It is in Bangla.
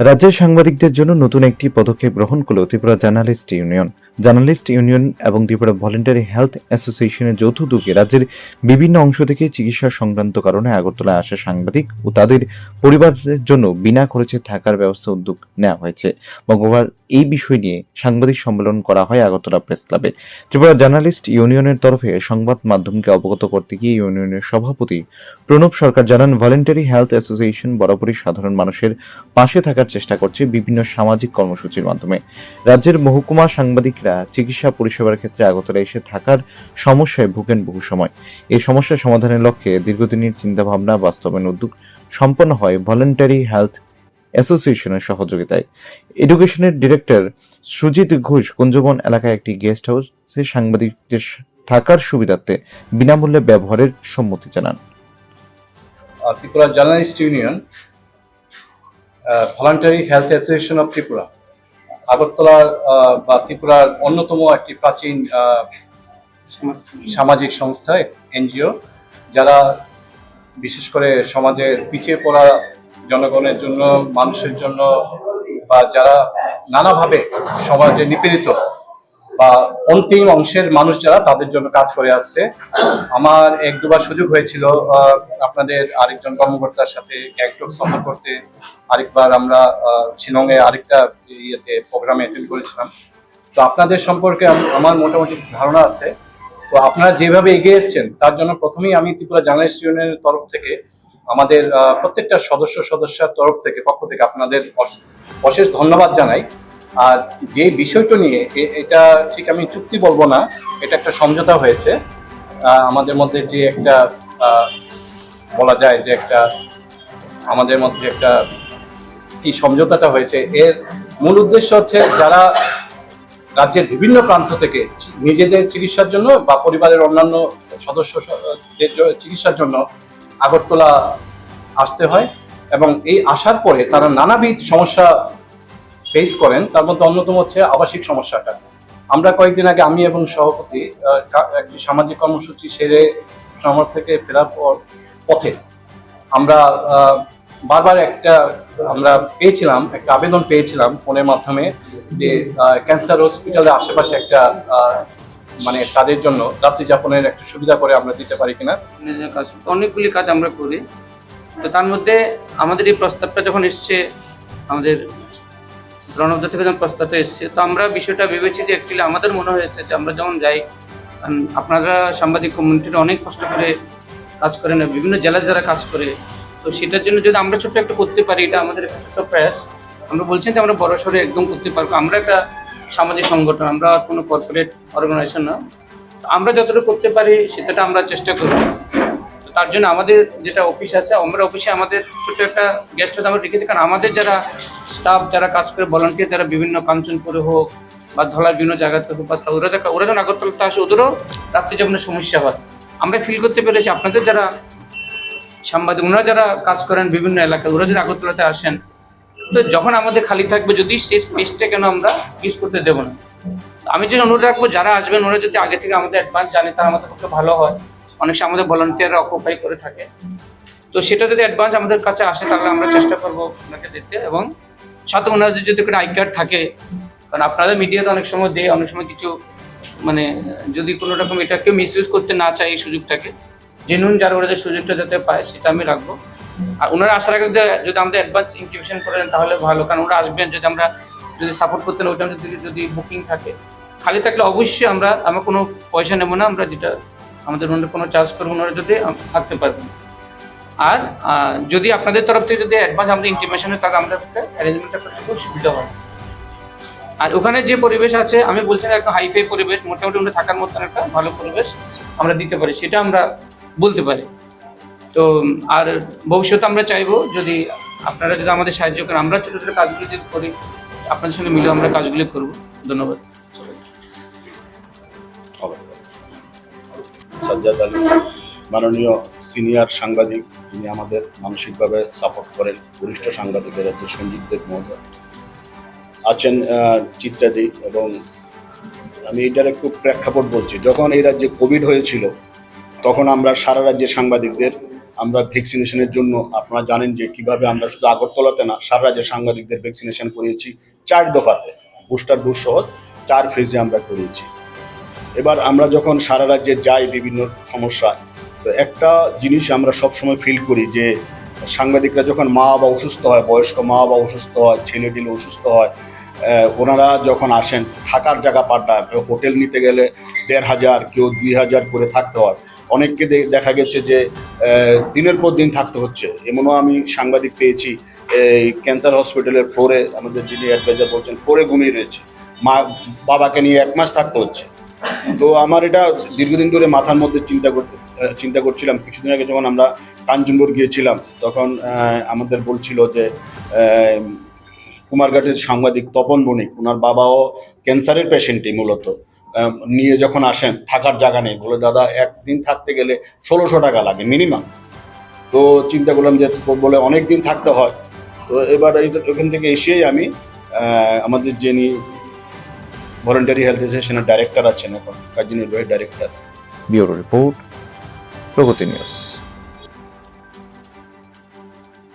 রাজ্যের সাংবাদিকদের জন্য নতুন একটি পদক্ষেপ গ্রহণ করল Tripura journalist union. Journalist union এবং ত্রিপুরা ভলেন্টারি হেলথ অ্যাসোসিয়েশনের যৌথ উদ্যোগে রাজ্যের বিভিন্ন অংশ থেকে চিকিৎসা সংক্রান্ত কারণে আগরতলায় আসা সাংবাদিক ও তাদের পরিবারের জন্য বিনা খরচে থাকার ব্যবস্থা উদ্যোগ নেওয়া হয়েছে। মঙ্গলবার এই বিষয় নিয়ে সাংবাদিক সম্মেলন করা হয় আগরতলা প্রেস ক্লাবে। ত্রিপুরা জার্নালিস্ট ইউনিয়নের তরফে সংবাদ মাধ্যমকে অবগত করতে গিয়ে ইউনিয়নের সভাপতি প্রণব সরকার জানান, ভলেন্টারি হেলথ অ্যাসোসিয়েশন বরাবরই সাধারণ মানুষের পাশে থাকার চেষ্টা করছে বিভিন্ন সামাজিক কর্মসূচির মাধ্যমে। রাজ্যের মহকুমা সাংবাদিকরা চিকিৎসা পরিষেবার ক্ষেত্রে আগরতলা এসে থাকার সমস্যায় ভুগেন বহু সময়। এই সমস্যা সমাধানের লক্ষ্যে দীর্ঘদিনের চিন্তাভাবনা বাস্তবায়ন উদ্যোগ সম্পন্ন হয় ভলেন্টারি হেলথ অ্যাসোসিয়েশনের সহযোগিতায়। এডুকেশনের ডিরেক্টর সুজিত ঘোষ কুঞ্জবন এলাকায় একটি গেস্ট হাউসে সাংবাদিকদের থাকার সুবিধার্থে বিনামূল্যে ব্যবহারের সম্মতি জানান। Journalist Union, uh, Voluntary Health Association of Tripura, Agartala বা ত্রিপুরার অন্যতম একটি প্রাচীন সামাজিক সংস্থা, এনজিও, যারা বিশেষ করে সমাজের পিছিয়ে পড়া জনগণের জন্য, মানুষের জন্য, বা যারা নানাভাবে সমাজে নিপীড়িত বা অন্তিম অংশের মানুষ যারা তাদের জন্য কাজ করে আসছে। আমার এক দুবার সুযোগ হয়েছিল আপনাদের আরেকজন কর্মকর্তার সাথে গ্যাংটক সফর করতে। আরেকবার আমরা শিলংয়ে আরেকটা ইয়েতে প্রোগ্রামে অ্যাটেন্ড করেছিলাম। তো আপনাদের সম্পর্কে আমার মোটামুটি ধারণা আছে। তো আপনারা যেভাবে এগিয়ে এসেছেন, তার জন্য প্রথমেই আমি ত্রিপুরা জার্নালিস্ট ইউনিয়নের তরফ থেকে, আমাদের প্রত্যেকটা সদস্য সদস্যার তরফ থেকে, পক্ষ থেকে আপনাদের অশেষ ধন্যবাদ জানাই। আর যে বিষয়টা নিয়ে এটা ঠিক আমি চুক্তি বলব না, এটা একটা সমঝোতা হয়েছে। আমাদের মধ্যে যে একটা বলা যায় যে একটা, আমাদের মধ্যে একটা কি সমঝোতাটা হয়েছে, এর মূল উদ্দেশ্য হচ্ছে যারা রাজ্যের বিভিন্ন প্রান্ত থেকে নিজেদের চিকিৎসার জন্য বা পরিবারের অন্যান্য সদস্যদের চিকিৎসার জন্য আগরতলা আসতে হয় এবং এই আসার পরে তারা নানাবিধ সমস্যা ফেস করেন, তার মধ্যে অন্যতম হচ্ছে আবাসিক সমস্যাটা। আমরা কয়েকদিন আগে আমি এবং সভাপতি একটি সামাজিক কর্মসূচি সেরে শহর থেকে ফেরার পর পথে আমরা বারবার একটা আমরা পেয়েছিলাম, একটা আবেদন পেয়েছিলাম ফোনের মাধ্যমে যে ক্যান্সার হসপিটালের আশেপাশে একটা মানে তাদের জন্য রাত্রি যাপনের একটা সুবিধা করে আমরা দিতে পারি কিনা। অনেকগুলি কাজ আমরা করি। তো তার মধ্যে আমাদের এই প্রস্তাবটা যখন এসছে, আমাদের রণবদা থেকে যখন প্রস্তাবটা এসছে। তো আমরা বিষয়টা ভেবেছি যে অ্যাকচুয়ালি আমাদের মনে হয়েছে যে আমরা যখন যাই আপনারা সাংবাদিক কমিউনিটিটা অনেক কষ্ট করে কাজ করেন বিভিন্ন জেলায় যারা কাজ করে। তো সেটার জন্য যদি আমরা ছোট্ট একটা করতে পারি, এটা আমাদের একটা ছোট্ট প্রয়াস। আমরা বলছেন যে আমরা বড় সড়ে একদম করতে পারব। আমরা একটা সামাজিক সংগঠন, আমরা কোনো কর্পোরেট অর্গানাইজেশন না। আমরা যতটুকু করতে পারি সেটাটা আমরা চেষ্টা করব। তার জন্য আমাদের যেটা অফিস আছে আমরা অফিসে আমাদের ছোট্ট একটা গেস্ট হাউস আমরা রেখেছি। কারণ আমাদের যারা স্টাফ যারা কাজ করে ভলান্টিয়ার যারা বিভিন্ন কাঞ্চনপুরে হোক বা ধলার বিভিন্ন জায়গাতে হোক বা ওরা যারা ওরা যখন আগরতলাতে আসে, ওদেরও রাত্রি জীবনের সমস্যা হয়, আমরা ফিল করতে পেরেছি। আপনাদের যারা সাংবাদিক, ওনারা যারা কাজ করেন বিভিন্ন এলাকায়, ওরা যদি আগরতলাতে আসেন, তো যখন আমাদের খালি থাকবে, যদি সেই স্পেসটা কেন আমরা ইউজ করতে দেবো না? আমি যে অনুরোধ রাখব, যারা আসবেন, ওরা যদি আগে থেকে আমাদের অ্যাডভান্স জানে, তাহলে আমাদের পক্ষে ভালো হয়। অনেক সময় আমাদের ভলান্টিয়াররা অকুপাই করে থাকে। তো সেটা যদি অ্যাডভান্স আমাদের কাছে আসে, তাহলে আমরা চেষ্টা করব ওনাকে দিতে এবং সাথে ওনাদের যদি কোনো আই কার্ড থাকে, কারণ আপনাদের মিডিয়াতে অনেক সময় দেয়, অনেক সময় কিছু মানে যদি কোনো রকম এটা কেউ মিসইউজ করতে না চায় এই সুযোগটাকে জেনুইন যারা ওরা যে সুযোগটা যাতে পায়, সেটা আমি রাখব। আর ওনারা আসার আগে যদি- আমাদের অ্যাডভান্স ইনটিউশন করে দেন তাহলে ভালো। কারণ ওরা আসবেন, যদি আমরা যদি সাপোর্ট করতে ওইটা যদি যদি বুকিং থাকে। খালি থাকলে অবশ্যই আমরা আমরা কোনো পয়সা নেব না, আমরা যেটা আমাদের ওনারা কোনো চার্জ করব ওনারা যদি থাকতে পারবেন আর যদি আপনাদের তরফ থেকে যদি অ্যাডভান্স আমাদের ইন্টিমেশন হয়, তাহলে আমাদের অ্যারেঞ্জমেন্টটা করতে খুব সুবিধা হয়। আর ওখানে যে পরিবেশ আছে, আমি বলছি না একটা হাইফাই পরিবেশ, মোটামুটি ওখানে থাকার মতন একটা ভালো পরিবেশ আমরা দিতে পারি, সেটা আমরা বলতে পারি। তো, আর ভবিষ্যতে আমরা চাইব যদি আপনারা যদি আমাদের সাহায্য করেন, আমরা ছোটো ছোটো কাজগুলি যদি করি, আপনাদের সঙ্গে মিলে আমরা কাজগুলি করব। ধন্যবাদ। সাজ্জাদ আলী, মাননীয় সিনিয়র সাংবাদিক যিনি আমাদের মানসিকভাবে সাপোর্ট করেন, বরিষ্ঠ সাংবাদিকের হচ্ছে সঞ্জিত দেব মহোদয় আছেন চিত্রাদি এবং আমি এটার একটু প্রেক্ষাপট বলছি, যখন এই রাজ্যে কোভিড হয়েছিল, তখন আমরা সারা রাজ্যের সাংবাদিকদের আমরা ভ্যাকসিনেশনের জন্য, আপনারা জানেন যে কীভাবে আমরা শুধু আগরতলাতে না, সারা রাজ্যের সাংবাদিকদের ভ্যাকসিনেশন করিয়েছি, চার দফাতে বুস্টার ডোজ সহ চার ফেজে আমরা করিয়েছি। এবার আমরা যখন সারা রাজ্যে যাই বিভিন্ন সমস্যায়, তো একটা জিনিস আমরা সবসময় ফিল করি যে সাংবাদিকরা যখন মা বাবা অসুস্থ হয়, বয়স্ক মা বাবা অসুস্থ হয়, ছেলে টিলে অসুস্থ হয় ওনারা যখন আসেন, থাকার জায়গা কেউ হোটেল নিতে গেলে দেড় হাজার, কেউ দুই হাজার করে থাকতে হয়। অনেককে দেখা গেছে যে দিনের পর দিন থাকতে হচ্ছে। এমনও আমি সাংবাদিক পেয়েছি, এই ক্যান্সার হসপিটালের ফ্লোরে আমাদের যিনি অ্যাডভাইজার বলছেন ফ্লোরে ঘুমিয়ে রয়েছে। মা, বাবাকে নিয়ে এক মাস থাকতে হচ্ছে। তো আমার এটা দীর্ঘদিন ধরে মাথার মধ্যে চিন্তা করতে চিন্তা করছিলাম। কিছুদিন আগে যখন আমরা কাঞ্চনপুর গিয়েছিলাম, তখন আমাদের বলছিল যে কুমারঘাটের সাংবাদিক তপন বণিক ওনার বাবাও ক্যান্সারের পেশেন্টই মূলত নিয়ে যখন আসেন, থাকার জায়গা নেই। বলে, দাদা, একদিন থাকতে গেলে ষোলোশো টাকা লাগে মিনিমাম তো চিন্তা করলাম যে বলে অনেক দিন থাকতে হয়। তো এবার ওখান থেকে এসেই আমি আমাদের যিনি ভলেন্টারি হেলথ অ্যাসোসিয়েশনের ডাইরেক্টর আছেন এখন কার্যনির্বাহী director bureau report Pragati news.